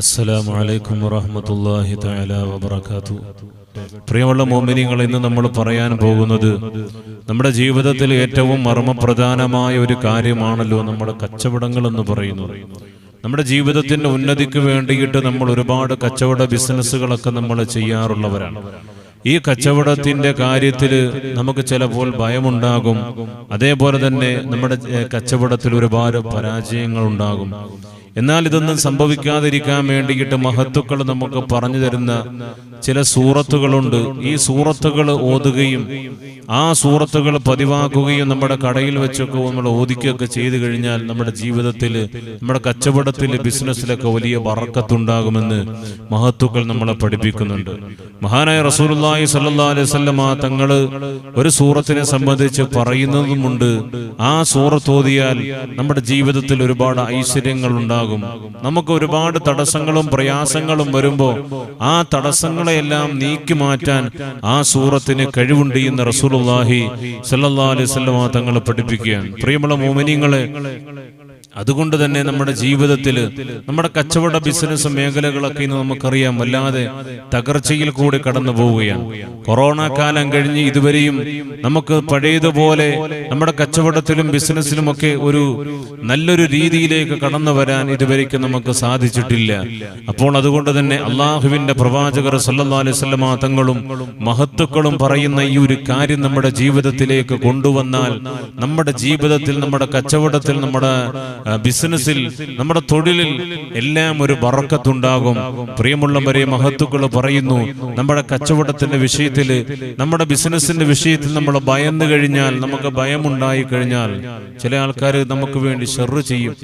അസ്സലാമു അലൈക്കും വറഹ്മത്തുള്ളാഹി തആല വബറകാതു പ്രിയമുള്ള മോമിനിങ്ങൾ ഇന്ന് നമ്മൾ പറയാൻ പോകുന്നത് നമ്മുടെ ജീവിതത്തിൽ ഏറ്റവും മർമ്മപ്രധാനമായ ഒരു കാര്യമാണല്ലോ നമ്മുടെ കച്ചവടങ്ങൾ എന്ന് പറയുന്നത്. നമ്മുടെ ജീവിതത്തിന്റെ ഉന്നതിക്ക് വേണ്ടിയിട്ട് നമ്മൾ ഒരുപാട് കച്ചവട ബിസിനസ്സുകളൊക്കെ നമ്മൾ ചെയ്യാറുള്ളവരാണ്. ഈ കച്ചവടത്തിന്റെ കാര്യത്തിൽ നമുക്ക് ചിലപ്പോൾ ഭയമുണ്ടാകും. അതേപോലെ തന്നെ നമ്മുടെ കച്ചവടത്തിൽ ഒരുപാട് പരാജയങ്ങൾ ഉണ്ടാകും എന്നാൽ ഇതൊന്നും സംഭവിക്കാതിരിക്കാൻ വേണ്ടിയിട്ട് മഹത്തുക്കൾ നമുക്ക് പറഞ്ഞു തരുന്ന ചില സൂറത്തുകളുണ്ട്. ഈ സൂറത്തുകൾ ഓതുകയും ആ സൂറത്തുകൾ പതിവാക്കുകയും നമ്മുടെ കടയിൽ വെച്ചൊക്കെ നമ്മൾ ഓദിക്കുകയൊക്കെ ചെയ്തു കഴിഞ്ഞാൽ നമ്മുടെ ജീവിതത്തിൽ നമ്മുടെ കച്ചവടത്തിൽ ബിസിനസ്സിലൊക്കെ വലിയ വറക്കത്തുണ്ടാകുമെന്ന് മഹത്തുക്കൾ നമ്മളെ പഠിപ്പിക്കുന്നുണ്ട്. മഹാനായ റസൂലുള്ളാഹി സല്ലാ അലൈഹി വസല്ലമ തങ്ങൾ ഒരു സൂറത്തിനെ സംബന്ധിച്ച് പറയുന്നതുമുണ്ട്. ആ സൂറത്ത് ഓതിയാൽ നമ്മുടെ ജീവിതത്തിൽ ഒരുപാട് ഐശ്വര്യങ്ങൾ ഉണ്ടാകും നമുക്ക് ഒരുപാട് തടസ്സങ്ങളും പ്രയാസങ്ങളും വരുമ്പോൾ ആ തടസ്സങ്ങളെയെല്ലാം നീക്കി മാറ്റാൻ ആ സൂറത്തിന് കഴിവുണ്ട് എന്ന് റസൂലുള്ളാഹി സ്വല്ലല്ലാഹു അലൈഹി വസല്ലം തങ്ങൾ പഠിപ്പിക്കുകയാണ്. പ്രിയമുള്ള മോമിനിങ്ങളെ അതുകൊണ്ട് തന്നെ നമ്മുടെ ജീവിതത്തിൽ നമ്മുടെ കച്ചവട ബിസിനസ് മേഖലകളൊക്കെ ഇന്ന് നമുക്കറിയാം. വല്ലാതെ തകർച്ചയിൽ കൂടി കടന്നു പോവുകയാണ്. കൊറോണ കാലം കഴിഞ്ഞ് ഇതുവരെയും നമുക്ക് പഴയതുപോലെ നമ്മുടെ കച്ചവടത്തിലും ബിസിനസ്സിലും ഒക്കെ ഒരു നല്ലൊരു രീതിയിലേക്ക് കടന്നു വരാൻ ഇതുവരേക്കും നമുക്ക് സാധിച്ചിട്ടില്ല. അപ്പോൾ അതുകൊണ്ട് തന്നെ അള്ളാഹുവിന്റെ പ്രവാചകർ സല്ലല്ലാഹു അലൈഹി വസല്ലമ തങ്ങളും മഹത്തുക്കളും പറയുന്ന ഈ ഒരു കാര്യം നമ്മുടെ ജീവിതത്തിലേക്ക് കൊണ്ടുവന്നാൽ നമ്മുടെ ജീവിതത്തിൽ നമ്മുടെ കച്ചവടത്തിൽ നമ്മുടെ ബിസിനസ്സിൽ നമ്മുടെ തൊഴിലിൽ എല്ലാം ഒരു വറക്കത്തുണ്ടാകും പ്രിയമുള്ളവരെ മഹത്തുക്കൾ പറയുന്നു നമ്മുടെ കച്ചവടത്തിന്റെ വിഷയത്തിൽ നമ്മുടെ ബിസിനസ്സിന്റെ വിഷയത്തിൽ നമ്മൾ ഭയന്നു കഴിഞ്ഞാൽ നമുക്ക് ഭയമുണ്ടായി കഴിഞ്ഞാൽ ചില ആൾക്കാർ നമുക്ക് വേണ്ടി ഷെറ് ചെയ്യും.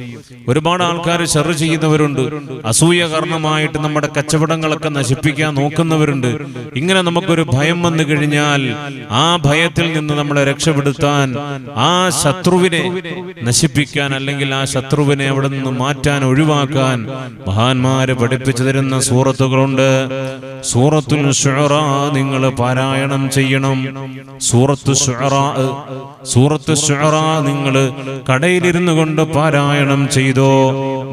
ഒരുപാട് ആൾക്കാർ ഷെറ് ചെയ്യുന്നവരുണ്ട്. അസൂയ കാരണമായിട്ട് നമ്മുടെ കച്ചവടങ്ങളൊക്കെ നശിപ്പിക്കാൻ നോക്കുന്നവരുണ്ട്. ഇങ്ങനെ നമുക്കൊരു ഭയം വന്നു കഴിഞ്ഞാൽ ആ ഭയത്തിൽ നിന്ന് നമ്മളെ രക്ഷപ്പെടുത്താൻ ആ ശത്രുവിനെ നശിപ്പിക്കാൻ അല്ലെങ്കിൽ ആ ശത്രുവിനെ അവിടെ നിന്ന് മാറ്റാൻ ഒഴിവാക്കാൻ മഹാന്മാരെ പഠിപ്പിച്ചു തരുന്ന സൂറത്തുകളുണ്ട്. സൂറത്തുൽ ഷുറ നിങ്ങൾ പാരായണം ചെയ്യണം. സൂറത്ത് സൂറത്ത് ഷുറ നിങ്ങൾ കടയിലിരുന്നു കൊണ്ട് പാരായണം ചെയ്തോ.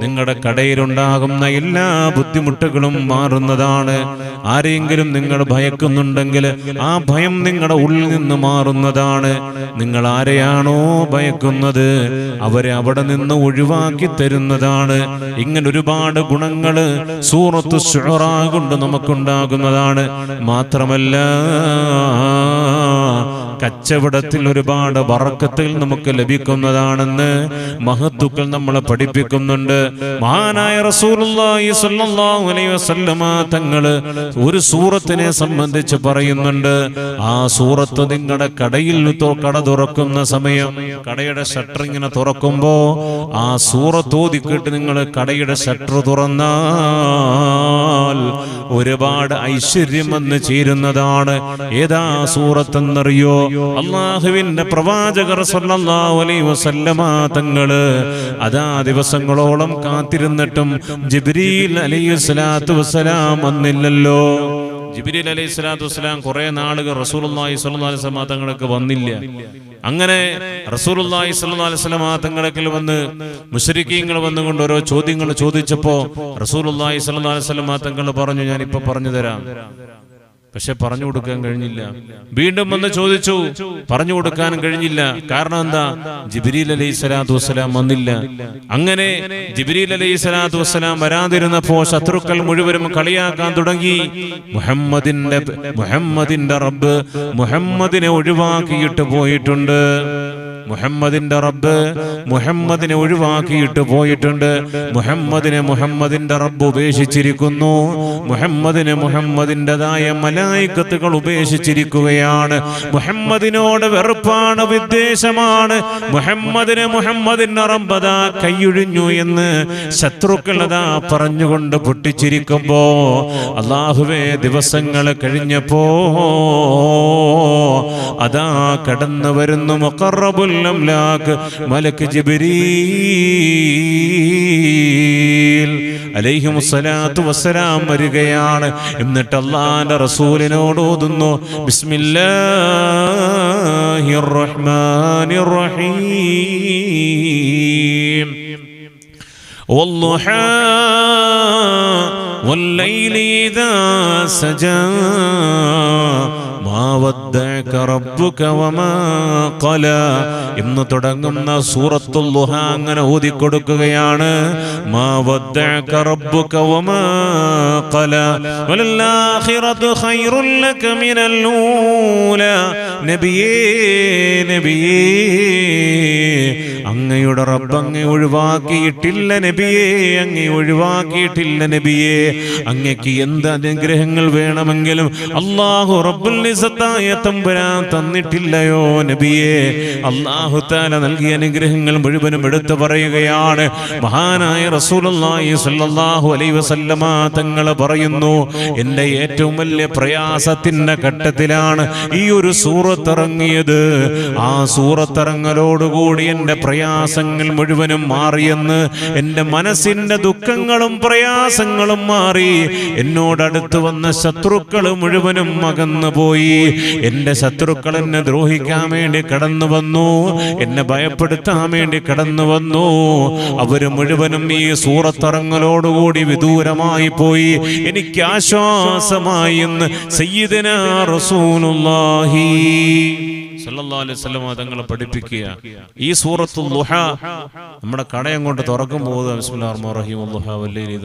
നിങ്ങളുടെ കടയിലുണ്ടാകുന്ന എല്ലാ ബുദ്ധിമുട്ടുകളും മാറുന്നതാണ്. ആരെങ്കിലും നിങ്ങൾ ഭയക്കുന്നുണ്ടെങ്കിൽ ആ ഭയം നിങ്ങളുടെ ഉള്ളിൽ നിന്ന് മാറുന്നതാണ്. നിങ്ങൾ ആരെയാണോ ഭയക്കുന്നത്? അവരെ അവിടെ നിന്ന് ഒഴിവാക്കി തരുന്നതാണ്. ഇങ്ങനെ ഒരുപാട് ഗുണങ്ങൾ സൂറത്ത് ഷുറ കൊണ്ട് നമുക്കുണ്ടാകുന്നതാണ്. മാത്രമല്ല കച്ചവടത്തിൽ ഒരുപാട് വറക്കത്തിൽ നമുക്ക് ലഭിക്കുന്നതാണെന്ന് മഹത്തുക്കൾ നമ്മളെ പഠിപ്പിക്കുന്നുണ്ട്. മഹാനായ തങ്ങൾ ഒരു സൂറത്തിനെ സംബന്ധിച്ച് പറയുന്നുണ്ട്. ആ സൂറത്ത് നിങ്ങളുടെ കടയിൽ കട തുറക്കുന്ന സമയം കടയുടെ ഷട്ടർ ഇങ്ങനെ തുറക്കുമ്പോ ആ സൂറത്ത് ഓതിക്കിട്ട് നിങ്ങൾ കടയുടെ ഷട്ടർ തുറന്നാൽ ഒരുപാട് ഐശ്വര്യം വന്ന് ചേരുന്നതാണ്. ഏതാ സൂറത്തെന്നറിയോ? അള്ളാഹുവിന്റെ പ്രവാചകർ അലൈഹി വസല്ലമ തങ്ങൾ അതാ ദിവസങ്ങളോളം കാത്തിരുന്നിട്ടും ജിബ്രീൽ അലൈഹി സ്വലാത്തു വസ്സലാം വന്നില്ലല്ലോ. ജിബിരിൽ അലൈഹി സ്വലാത്തു വസ്സലാം കുറെ നാളുകൾ റസൂലുള്ളാഹി സ്വല്ലല്ലാഹി അലൈഹി തങ്ങൾക്ക് വന്നില്ല. അങ്ങനെ റസൂലുള്ളാഹി സ്വല്ലല്ലാഹി അലൈഹി തങ്ങളെങ്കിൽ വന്ന് മുശ്രിക്കീങ്ങൾ വന്നുകൊണ്ട് ഓരോ ചോദ്യങ്ങൾ ചോദിച്ചപ്പോ റസൂലുള്ളാഹി സ്വല്ലല്ലാഹി അലൈഹി തങ്ങൾ പറഞ്ഞു ഞാൻ ഇപ്പൊ പറഞ്ഞു തരാം. പക്ഷെ പറഞ്ഞു കൊടുക്കാൻ കഴിഞ്ഞില്ല. വീണ്ടും വന്ന് ചോദിച്ചു പറഞ്ഞു കൊടുക്കാൻ കഴിഞ്ഞില്ല. കാരണം എന്താ? ജിബിരിൽ അലൈഹി സ്വലാത്തു വസ്സലാം വന്നില്ല. അങ്ങനെ ജിബിരിൽ അലൈഹി സ്വലാത്തു വസ്സലാം വരാതിരുന്നപ്പോ ശത്രുക്കൾ മുഴുവനും കളിയാക്കാൻ തുടങ്ങി. മുഹമ്മദിന്റെ മുഹമ്മദിന്റെ റബ്ബ് മുഹമ്മദിനെ ഒഴിവാക്കിയിട്ട് പോയിട്ടുണ്ട്. മുഹമ്മദിന്റെ റബ്ബ് മുഹമ്മദിനെ ഒഴിവാക്കിയിട്ട് പോയിട്ടുണ്ട്. മുഹമ്മദിനെ മുഹമ്മദിന്റെ റബ്ബ് ഉപേക്ഷിച്ചിരിക്കുന്നു. മുഹമ്മദിനെ മുഹമ്മദിന്റെതായ മലായിക്കത്തുകൾ ഉപേക്ഷിച്ചിരിക്കുകയാണ്. മുഹമ്മദിനോട് വെറുപ്പാണ് വിദ്വേഷമാണ്. മുഹമ്മദിനെ മുഹമ്മദിന്റെ റബ്ബതാ കൈയൊഴിഞ്ഞു എന്ന് ശത്രുക്കളതാ പറഞ്ഞുകൊണ്ട് പൊട്ടിച്ചിരിക്കുമ്പോ അള്ളാഹുവേ ദിവസങ്ങൾ കഴിഞ്ഞപ്പോ അതാ കടന്നു വരുന്നു മുഖറബുൽ അംലാക്ക് മലക്ക് ജിബ്രീൽ അലൈഹി മുസ്സലാത്തു വസ്സലാം വരികയാണ് എന്നിട്ട് അള്ളാന്റെ റസൂലിനോട് ഓതുന്നു ബിസ്മില്ലാഹിർ റഹ്മാനിർ റഹീം والضحى والليل إذا سجى ഇന്ന് തുടങ്ങുന്ന സൂറത്തുൽ ദുഹ അങ്ങനെ ഊതി കൊടുക്കുകയാണ്. ഖൈറുൽ ലക മിനൽ ഊലാ. നബിയേ നബിയേ. അങ്ങയുടെ റബ്ബ് അങ്ങെ ഒഴിവാക്കിയിട്ടില്ല നബിയേ അങ്ങെ ഒഴിവാക്കിയിട്ടില്ല നബിയേ. അങ്ങക്ക് എന്ത് അനുഗ്രഹങ്ങൾ വേണമെങ്കിലും അള്ളാഹു റബ്ബുൽ നിസത്തായ തമ്പുരാൻ തന്നിട്ടില്ലയോ നബിയേ. അള്ളാഹു താല നൽകിയ അനുഗ്രഹങ്ങൾ മുഴുവനും എടുത്തു പറയുകയാണ്. മഹാനായ റസൂലുള്ളാഹി സ്വല്ലല്ലാഹു അലൈഹി വസല്ലമ തങ്ങൾ പറയുന്നു എന്റെ ഏറ്റവും വലിയ പ്രയാസത്തിന്റെ ഘട്ടത്തിലാണ് ഈ ഒരു സൂറത്ത് ഇറങ്ങിയത് ആ സൂറത്തിറങ്ങലോടുകൂടി എന്റെ പ്രയാസങ്ങൾ മുഴുവനും മാറിയെന്ന് എന്റെ മനസ്സിന്റെ ദുഃഖങ്ങളും പ്രയാസങ്ങളും മാറി. എന്നോടടുത്ത് വന്ന ശത്രുക്കൾ മുഴുവനും അകന്നു പോയി എന്റെ ശത്രുക്കൾ എന്നെ ദ്രോഹിക്കാൻ വേണ്ടി കടന്നു വന്നു. എന്നെ ഭയപ്പെടുത്താൻ വേണ്ടി കടന്നു വന്നു. അവർ മുഴുവനും ഈ സൂറത്തിറങ്ങലോടുകൂടി വിദൂരമായി പോയി. എനിക്ക് ആശ്വാസമായി എന്ന് സയ്യിദന റസൂലുള്ളാഹി الرحيم സല്ലല്ലാഹു അലൈഹി തങ്ങളെ പഠിപ്പിക്കുക. ഈ സൂറത്തുൽ ലുഹ നമ്മുടെ കട അങ്ങോട്ട് തുറക്കുമ്പോൾ ബിസ്മില്ലാഹിർ റഹ്മാനിർ റഹീം. അല്ലാഹു വല്ലൈലി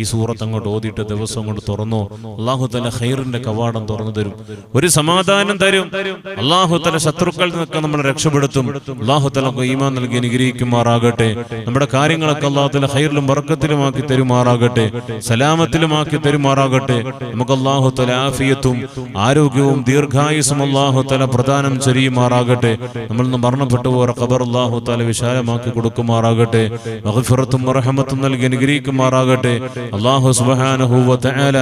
ഈ സൂറത്ത് അങ്ങോട്ട് ഓതിയിട്ട് ദിവസം കൊണ്ട് തുറന്നു. അല്ലാഹു തആല ഖൈറിന്റെ കവാടം തുറന്നു തരും. ഒരു സമാധാനം തരും. അല്ലാഹു തആല ശത്രുക്കളിൽ നിന്നൊക്കെ നമ്മളെ രക്ഷപ്പെടുത്തും. അല്ലാഹു തആല ഈമാൻ നൽകി അനുഗ്രഹിക്കുമാറാകട്ടെ. നമ്മുടെ കാര്യങ്ങളൊക്കെ അല്ലാഹു തആല ഖൈറിലും ബർക്കത്തിലുമാക്കി തരുമാറാകട്ടെ. സലാമത്തിലുമാക്കി തരുമാറാകട്ടെ. നമുക്ക് അല്ലാഹു തആല ആഫിയത്തും ആരോഗ്യവും ദീർഘായുസും അല്ലാഹു തആല പ്രദാനം ചെയ്യുമാറാകട്ടെ നമ്മൾ മരണപ്പെട്ടു പോയ ഖബർ അല്ലാഹു തആല വിശാലമാക്കി കൊടുക്കുമാറാകട്ടെ. മഗ്ഫിറത്തും റഹമത്തും നൽകി അനുഗ്രഹിക്കുമാറാകട്ടെ. അള്ളാഹു സുബ്ഹാനഹു വ തആല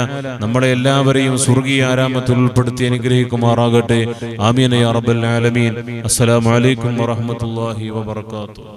നമ്മളെ എല്ലാവരെയും സ്വർഗീയ ആരാമത്തിൽ ഉൾപ്പെടുത്തി അനുഗ്രഹിക്കുമാറാകട്ടെ. ആമീൻ യാ റബ്ബൽ ആലമീൻ. അസ്സലാമു അലൈക്കും വറഹ്മത്തുള്ളാഹി വബറകാതുഹു.